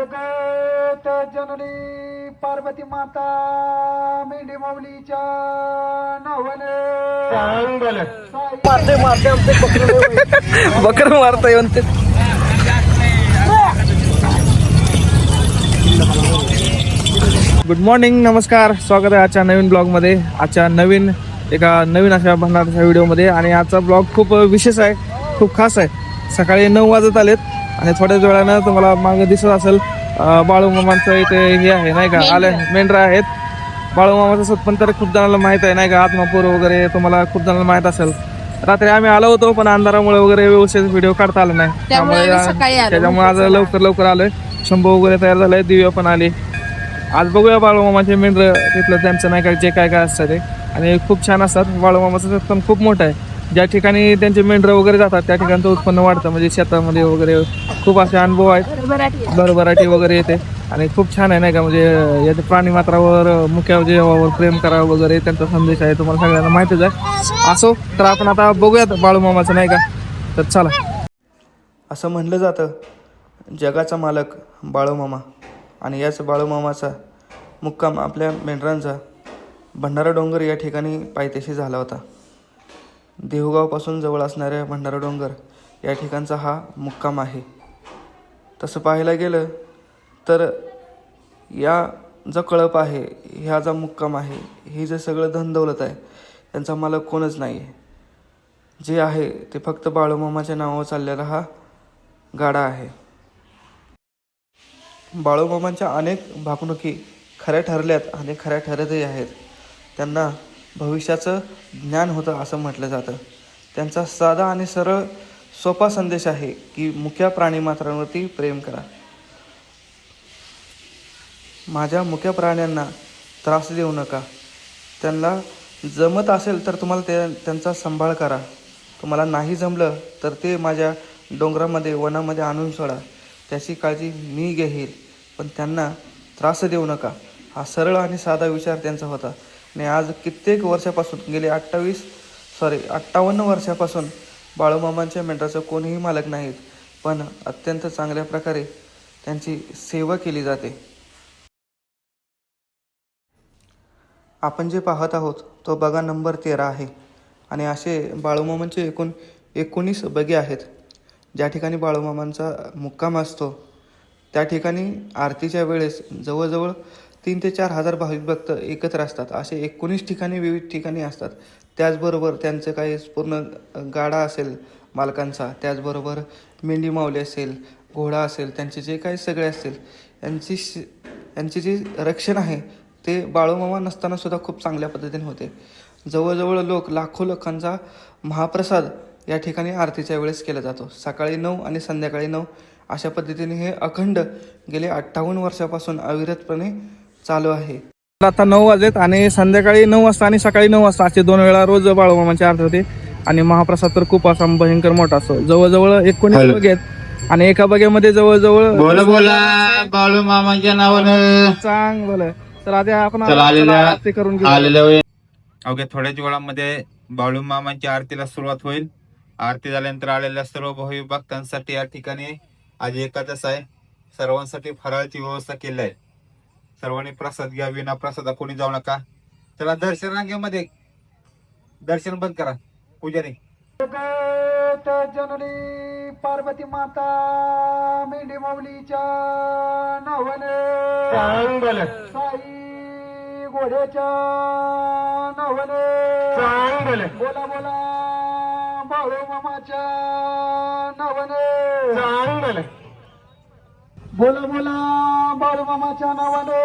जगत जननी पार्वती माता मेंढी माऊलीच्या नावाने. मारते मारते आमचे बकर मारता येऊन ते गुड मॉर्निंग नमस्कार. स्वागत आहे आजच्या नवीन ब्लॉगमध्ये. आजच्या नवीन एका नवीन अशा भंडाराच्या व्हिडिओमध्ये. आणि आजचा ब्लॉग खूप विशेष आहे खूप खास आहे. सकाळी नऊ वाजत आलेत. आणि थोड्याच वेळानं तुम्हाला मागं दिसत असेल बाळूमामांचं इथे हे आहे नाही का? आले मेंढरा आहेत. बाळूमामाचं तर खूप जणांना माहीत आहे नाही का? आत्मापूर वगैरे तुम्हाला खूप जणांना माहीत असेल. रात्री आम्ही आलो होतो पण अंधारामुळे वगैरे व्यवस्थित व्हिडिओ काढता आला नाही. त्यामुळे. त्याच्यामुळे आज लवकर लवकर आलोय. शंभू वगैरे तयार झालाय दिव्य पण आली. आज बघूया बाळूमामाचे मेंढर तिथलं त्यांचं नाही का? जे काय काय असतं ते. आणि खूप छान असतात. बाळूमामाचं पण खूप मोठं आहे. ज्या ठिकाणी त्यांचे मेंढरं वगैरे जातात त्या ठिकाणाचं उत्पन्न वाढतं. म्हणजे शेतामध्ये वगैरे खूप असे अनुभव आहेत. भरभराटी वगैरे येते. आणि खूप छान आहे नाही का? म्हणजे याच्या प्राणी मात्रावर मुख्य जीवावर प्रेम करावं वगैरे त्यांचा संदेश आहे. तुम्हाला सगळ्यांना माहितीच आहे. असो तर आपण आता बघूयात बाळूमामाचं नाही का? तर चला. असं म्हणलं जातं जगाचा मालक बाळूमामा. आणि याच बाळूमामाचा मुक्काम आपल्या मेंढरांचा भंडारा डोंगर या ठिकाणी पायथ्याशी झाला होता. देहूगावपासून जवळ असणाऱ्या भंडारा डोंगर या ठिकाणचा हा मुक्काम आहे. तसं पाहायला गेलं तर या जो कळप आहे ह्या जा मुक्काम आहे हे जे सगळं धनदौलत आहे त्यांचा मालक कोणच नाही आहे जे आहे ते फक्त बाळूमामाच्या नावावर चाललेला हा गाडा आहे. बाळूमामांच्या अनेक भागणुकी खऱ्या ठरल्यात आणि खऱ्या ठरतही आहेत. त्यांना भविष्याचं ज्ञान होतं असं म्हटलं जातं. त्यांचा साधा आणि सरळ सोपा संदेश आहे की मुख्या प्राणीमात्रांवरती प्रेम करा. माझ्या मुख्या प्राण्यांना त्रास देऊ नका. त्यांना जमत असेल तर तुम्हाला ते त्यांचा सांभाळ करा. तुम्हाला नाही जमलं तर ते माझ्या डोंगरामध्ये वनामध्ये आणून सोडा. त्याची काळजी मी घेईल पण त्यांना त्रास देऊ नका. हा सरळ आणि साधा विचार त्यांचा होता. आणि आज कित्येक वर्षापासून गेले अठ्ठावीस सॉरी अठ्ठावन्न वर्षापासून बाळूमामांच्या मेंढराचं कोणीही मालक नाहीत पण अत्यंत चांगल्या प्रकारे त्यांची सेवा केली जाते. आपण जे पाहत आहोत तो बगा नंबर तेरा आहे. आणि असे बाळूमामांचे एकूण एकोणीस बगे आहेत. ज्या ठिकाणी बाळूमामांचा मुक्काम असतो त्या ठिकाणी आरतीच्या वेळेस जवळजवळ तीन ते चार हजार भाविक भक्त एकत्र असतात. असे एकोणीस ठिकाणी विविध ठिकाणी असतात. त्याचबरोबर त्यांचं काही पूर्ण गाडा असेल मालकांचा त्याचबरोबर मेंढी माऊली असेल घोडा असेल त्यांचे जे काही सगळे असतील यांची शि यांची जी रक्षण आहे ते बाळूमामा नसताना सुद्धा खूप चांगल्या पद्धतीने होते. जवळजवळ लोक लाखो लोकांचा महाप्रसाद या ठिकाणी आरतीच्या वेळेस केला जातो. सकाळी नऊ आणि संध्याकाळी नऊ अशा पद्धतीने हे अखंड गेले अठ्ठावन्न वर्षापासून अविरतपणे चालू आहे. आता नऊ वाजलेत आणि संध्याकाळी नऊ वाजता आणि सकाळी नऊ वाजता असे दोन वेळा रोज बाळूमामाची आरती होते. आणि महाप्रसाद तर खूप असा भयंकर मोठा असतो. जवळजवळ एकोणीस बगे आहेत आणि एका बगेमध्ये जवळजवळ बोला बोला बाळू मामाच्या नावानं. चांगलं तर आता आपण चला आलेल्या आरती करून घेऊ आलेल्या वेळ. अवघ्या थोड्याच वेळामध्ये बाळू मामांच्या आरतीला सुरुवात होईल. आरती झाल्यानंतर आलेल्या सर्व भावी भक्तांसाठी या ठिकाणी आज एकादश आहे. सर्वांसाठी फराळची व्यवस्था केली आहे. सर्वांनी प्रसाद घ्या विना प्रसादा कोणी जाऊ नका. चला दर्शन रांगेमध्ये. दर्शन बंद करा. पुजारी. जननी पार्वती माता मेंढी माऊलीच्या नावाने. साई घोड्याच्या नावाने. बोला बोला बाळू मामाच्या नावाने. बोला बोला बाळू मामाच्या नावाने.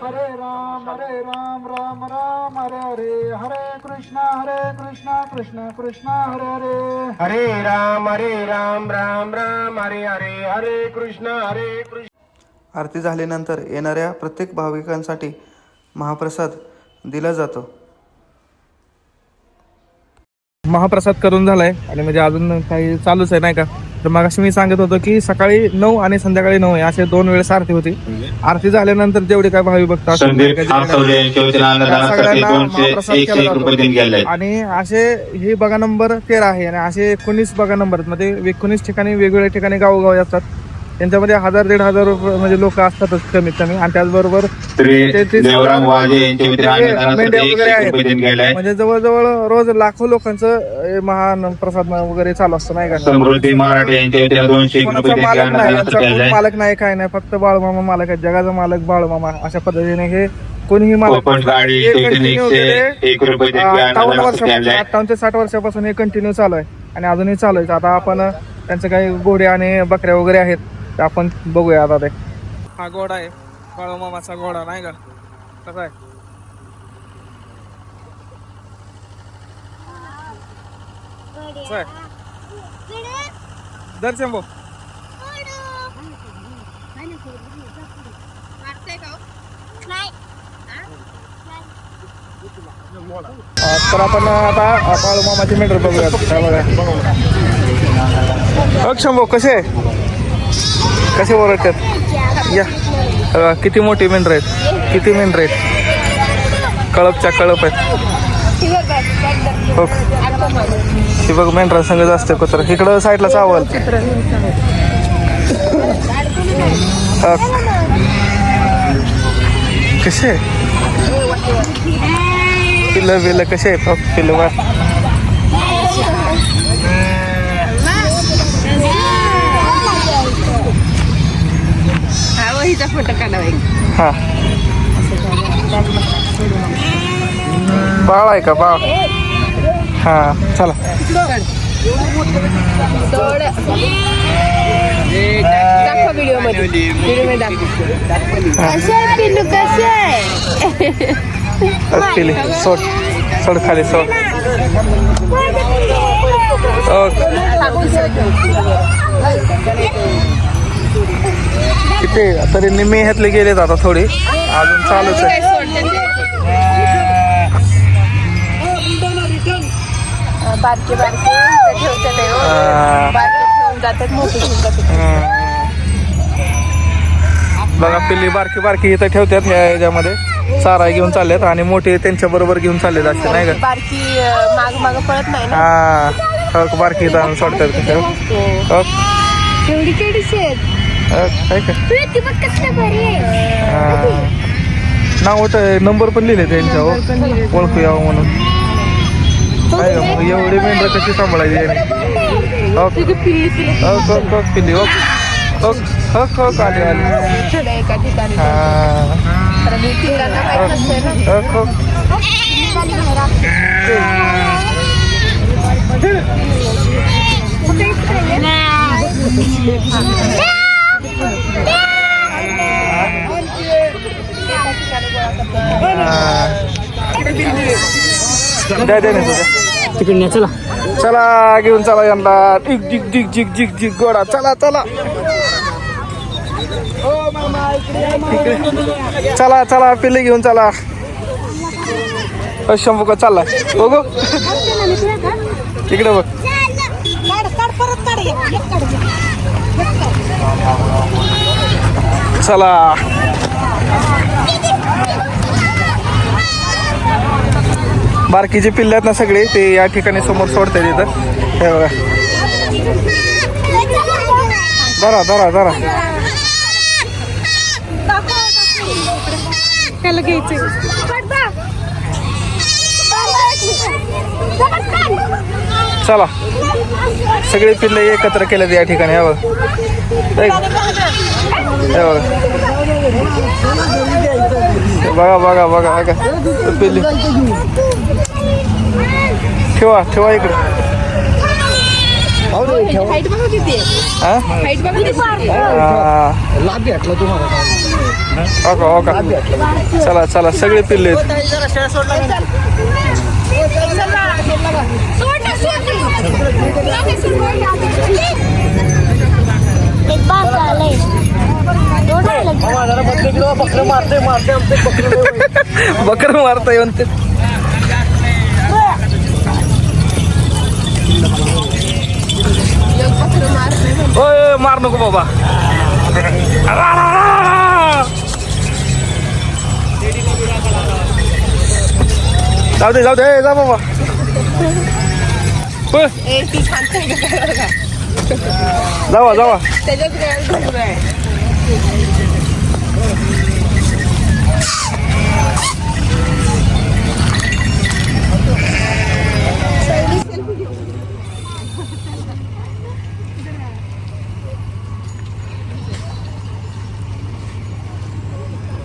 हरे राम हरे राम राम राम हरे हरे. हरे कृष्णा हरे कृष्णा कृष्ण कृष्ण हरे हरे. हरे राम हरे राम राम राम हरे हरे. हरे कृष्ण हरे कृष्ण. आरती झाल्यानंतर येणाऱ्या प्रत्येक भाविकांसाठी महाप्रसाद दिला जातो. महाप्रसाद करून झालाय. आणि म्हणजे अजून काही चालूच आहे नाही का? तर मग मी सांगत होतो की सकाळी नऊ आणि संध्याकाळी नऊ आहे. असे दोन वेळेस आरती होती. आरती झाल्यानंतर जेवढे काय भावी ज्योतिराव अन्नदानासाठी सगळ्यांना आणि असे हे बघा नंबर तेरा आहे आणि असे एकोणीस बघा नंबर. मध्ये एकोणीस ठिकाणी वेगवेगळ्या ठिकाणी गावोगावी असतात. त्यांच्यामध्ये हजार दीड हजार रुपये म्हणजे लोक असतातच कमीत कमी. आणि त्याचबरोबर मेंढ्या वगैरे. आहेत. म्हणजे जवळजवळ रोज लाखो लोकांचं महान प्रसाद वगैरे चालू असतं नाही का? मालक नाही काय नाही फक्त बाळूमामा मालक आहे जगाचा मालक बाळूमामा अशा पद्धतीने हे कोणीही अठ्ठावन्न ते साठ वर्षापासून हे कंटिन्यू चालू आहे. आणि अजूनही चालू आहे. आता आपण त्यांचे काही घोडे आणि बकऱ्या वगैरे आहेत. आपण बघूया आता ते. हा घोडा आहे. बाळूमामाचा घोडा नाही का? कसा आहे? अं, तर आपण आता बाळू मामाची मेंढर बघूया. काय बघा अक्षम भाऊ कसे कसे ओरडतात? या. किती मोठी मेंढर आहेत? किती मेंढर आहेत? कळपच्या कळप आहेत. ओके ती बघ मेंढरा संगच असते कुत्र. इकडं साईडला चावल कसे? पिलं बिलं कसे आहेत? पिलं वाट कसे आहे पिल्लू कसे आहे बस पिली सोड सोड खाली सोड ओके किती? तरी निम्मे ह्यातले गेलेत आता थोडी. अजून चालूच आहे. बारके बारके. इथं ठेवतात आहे, हो. हा. बारके ठेवून जातात मोठे घेऊन जातात. हम्म. बघा पिल्ली बारकी बारकी इथं ठेवतात ह्या ह्याच्यामध्ये. चारा घेऊन चाललेत आणि मोठे त्यांच्या बरोबर घेऊन चाललेत असे नाही का? बारकी माग माग पळत नाही ना? हा. हो, बारकी इथं आणून सोडतात कसं हो, केवढी हो, आहे का ती बघ कसलं भारी आहे? हा. नाव होतं नंबर पण लिहिले त्यांच्यावर. ओळखू यावं म्हणून. आहे का मग एवढी मेंढर कशी सांभाळायची? याने? हो हो, हो, हो, पिल्ली हो हो हो हो आली आली. थोड्या एका ठिकाणी हा कारण हे ठिकाणं माहीत नसतंय ना हो हो द्या द्या ना तुझ्या चला. चला घेऊन चला यांना. डिग डिग डिग डिग डिग डिग गोडा. चला चला. चला चला पिल्ले घेऊन चला. शंभू का चालला बघू. इकडे बघ. चला. बारकीची पिल्ले आहेत ना सगळे ते या ठिकाणी समोर सोडतात इथं. हे बघा. धरा धरा धरा. त्याला घ्यायचं. चला. सगळे पिल्ले एकत्र केले या ठिकाणी हे बघ. हे बघा. बघा बघा बघा बघा. पिल्ली. ठेवा ठेवा इकडे. हा. हा. ओका ओका. चला चला सगळे पिल्ले आहेत. बकर मारता येऊन ते. ओय मार नको बाबा. जाऊ दे जाऊ दे जा बाबा. जावा जावा त्याच्यात काय घुंगरू आहे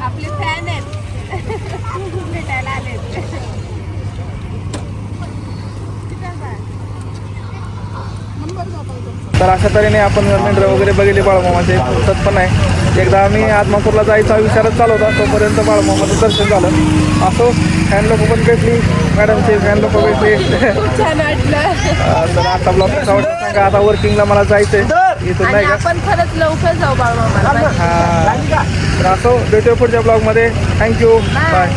आपले फॅन आहेत भेटायला आलेत तर अशा तऱ्हेने आपण मेंढरं वगैरे बघितले बाळूमामाचे. फुरसत पण आहे. एकदा आम्ही आदमापूरला जायचा विचारच चालू होता तोपर्यंत बाळूमामाचं दर्शन झालं. असो फॅन लोक पण भेटली. मॅडमचे फॅन लोक भेटले. तर आता ब्लॉग कसा वाटतं सांगा. आता वर्किंगला मला इथून आणि नाही का? आपण खरंच लवकर जाऊ बाळमामाला. हा. तर असो भेटूया पुढच्या ब्लॉगमध्ये थँक्यू बाय